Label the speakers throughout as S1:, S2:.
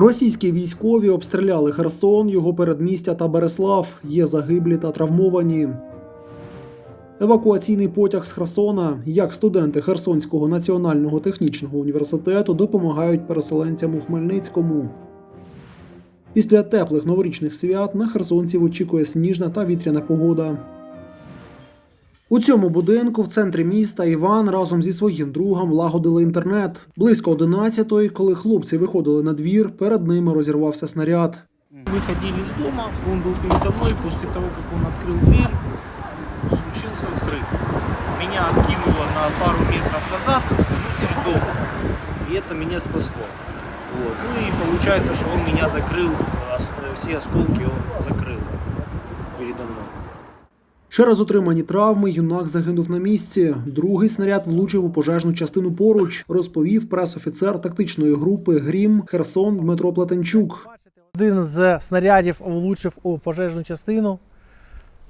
S1: Російські військові обстріляли Херсон, його передмістя та Береслав. Є загиблі та травмовані. Евакуаційний потяг з Херсона, як студенти Херсонського національного технічного університету допомагають переселенцям у Хмельницькому. Після теплих новорічних свят на херсонців очікує сніжна та вітряна погода. У цьому будинку в центрі міста Іван разом зі своїм другом лагодили інтернет. Близько 11-ї, коли хлопці виходили на двір, перед ними розірвався снаряд.
S2: Выходили из дома, он был передо мной, после того, как он открыл дверь, случился взрыв. Меня откинуло на пару метров назад, внутрь дома. И это меня спасло. Вот. Ну и получается, что он меня закрыл, ос- все осколки он закрыл передо мной.
S1: Через отримані травми юнак загинув на місці. Другий снаряд влучив у пожежну частину поруч, розповів пресофіцер тактичної групи Грім Херсон Дмитро Плетенчук.
S3: Один з снарядів влучив у пожежну частину,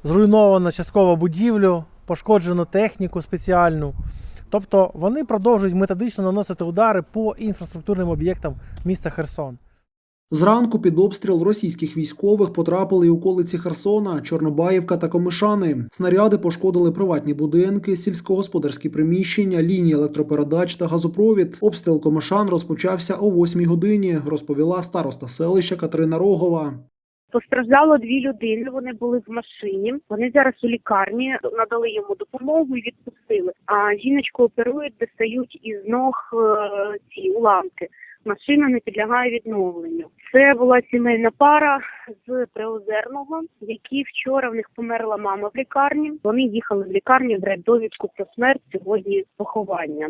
S3: зруйновано частково будівлю, пошкоджено техніку спеціальну. Тобто вони продовжують методично наносити удари по інфраструктурним об'єктам міста Херсон.
S1: Зранку під обстріл російських військових потрапили й околиці Херсона, Чорнобаївка та Комишани. Снаряди пошкодили приватні будинки, сільськогосподарські приміщення, лінії електропередач та газопровід. Обстріл Комишан розпочався о 8 годині, розповіла староста селища Катерина Рогова.
S4: Постраждало дві людини. Вони були в машині. Вони зараз у лікарні надали йому допомогу і відпустили. А жіночку оперують, достають із ног е, ці уламки. Машина не підлягає відновленню. Це була сімейна пара з Приозерного, які вчора в них померла мама в лікарні. Вони їхали в лікарню брати довідку про смерть сьогодні поховання.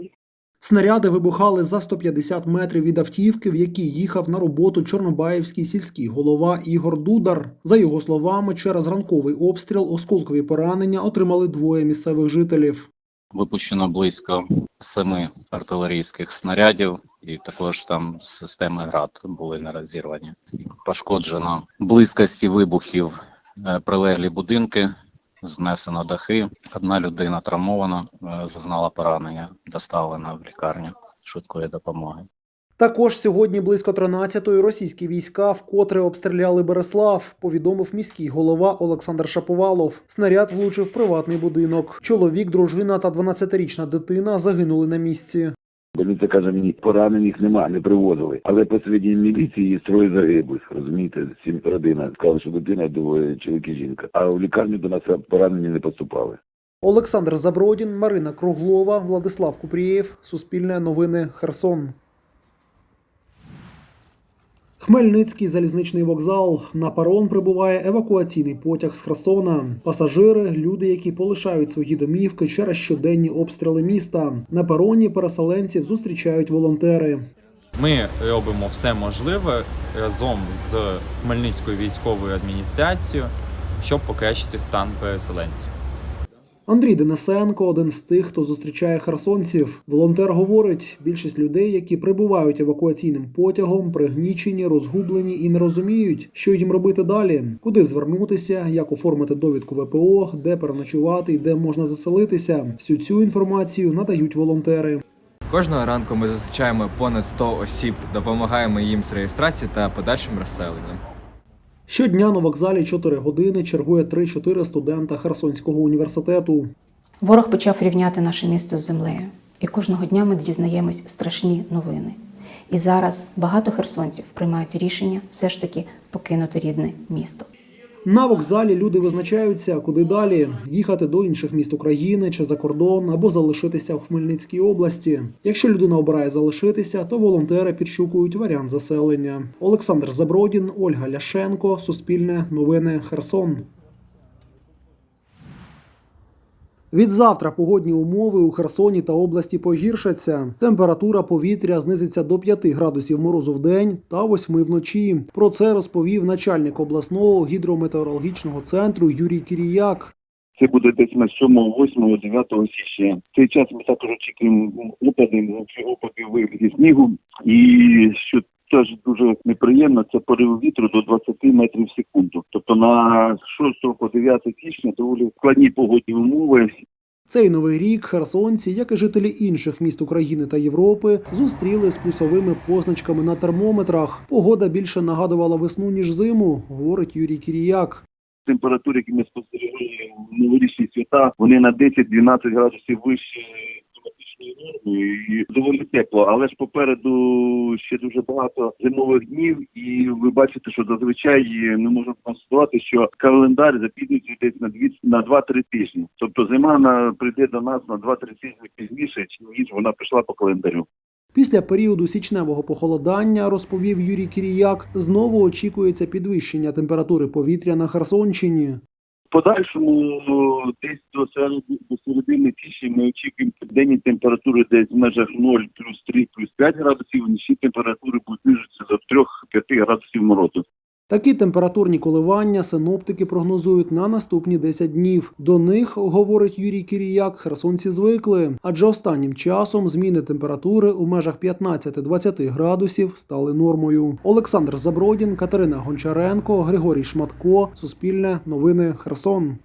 S1: Снаряди вибухали за 150 метрів від автівки, в якій їхав на роботу чорнобаївський сільський голова Ігор Дудар. За його словами, через ранковий обстріл осколкові поранення отримали двоє місцевих жителів.
S5: Випущено близько семи артилерійських снарядів, і також там системи ГРАД були не розірвані. Пошкоджено близькості вибухів е, прилеглі будинки, знесено дахи. Одна людина травмована, е, зазнала поранення, доставлена в лікарню швидкої допомоги.
S1: Також сьогодні близько 13-ї російські війська вкотре обстріляли Береслав, повідомив міський голова Олександр Шаповалов. Снаряд влучив приватний будинок. Чоловік, дружина та 12-річна дитина загинули на місці.
S6: Поліція каже мені, поранених нема, не привозили. Але по свідченням міліції троє загиблих, розумієте, сім родина. Сказали, що дитина двоє, чоловік і жінка. А в лікарню до нас поранені не поступали.
S1: Олександр Забродін, Марина Круглова, Владислав Купрієв, Суспільне новини, Херсон. Хмельницький залізничний вокзал. На парон прибуває евакуаційний потяг з Херсона. Пасажири люди, які полишають свої домівки через щоденні обстріли міста. На пароні переселенців зустрічають волонтери.
S7: Ми робимо все можливе разом з Хмельницькою військовою адміністрацією, щоб покращити стан переселенців.
S1: Андрій Денисенко один з тих, хто зустрічає херсонців. Волонтер говорить, більшість людей, які прибувають евакуаційним потягом, пригнічені, розгублені і не розуміють, що їм робити далі, куди звернутися, як оформити довідку ВПО, де переночувати і де можна заселитися. Всю цю інформацію надають волонтери.
S8: Кожного ранку ми зустрічаємо понад 100 осіб, допомагаємо їм з реєстрацією та подальшим розселенням.
S1: Щодня на вокзалі 4 години чергує 3-4 студента Херсонського університету.
S9: Ворог почав рівняти наше місто з землею, і кожного дня ми дізнаємось страшні новини. І зараз багато херсонців приймають рішення все ж таки покинути рідне місто.
S1: На вокзалі люди визначаються, куди далі їхати до інших міст України чи за кордон або залишитися в Хмельницькій області. Якщо людина обирає залишитися, то волонтери підшукують варіант заселення. Олександр Забродін, Ольга Ляшенко, Суспільне новини Херсон. Від завтра погодні умови у Херсоні та області погіршаться. Температура повітря знизиться до 5 градусів морозу в день та 8 вночі. Про це розповів начальник обласного гідрометеорологічного центру Юрій Кіріяк.
S6: Це буде десь на 7, 8, 9 січня. В цей час ми також очікуємо опади, опади в вигляді снігу. І що теж дуже неприємно, це пориви вітру до 20 метрів в секунду. Тобто на 6 по 9 січня доволі складні погодні умови.
S1: Цей новий рік херсонці, як і жителі інших міст України та Європи, зустріли з плюсовими позначками на термометрах. Погода більше нагадувала весну ніж зиму, говорить Юрій Кіріяк.
S6: Температури, які ми спостерігали новорічні свята, вони на 10-12 градусів вище кліматичної норми і доволі тепло. Але ж попереду ще дуже багато зимових днів, і ви бачите, що зазвичай ми можемо констатувати, що календар запізнюється десь на дві на 2-3 тижні. Тобто зима на прийде до нас на 2-3 тижні пізніше, ніж вона прийшла по календарю.
S1: Після періоду січневого похолодання, розповів Юрій Кіріяк, знову очікується підвищення температури повітря на Херсонщині.
S6: Подальшому ну, десь до середини, до середини січня ми очікуємо денні температури десь в межах 0, плюс 3, плюс 5 градусів, нічні температури будуть знижуватися до 3-5 градусів морозу.
S1: Такі температурні коливання синоптики прогнозують на наступні 10 днів. До них, говорить Юрій Кіріяк, херсонці звикли, адже останнім часом зміни температури у межах 15-20 градусів стали нормою. Олександр Забродін, Катерина Гончаренко, Григорій Шматко, Суспільне новини Херсон.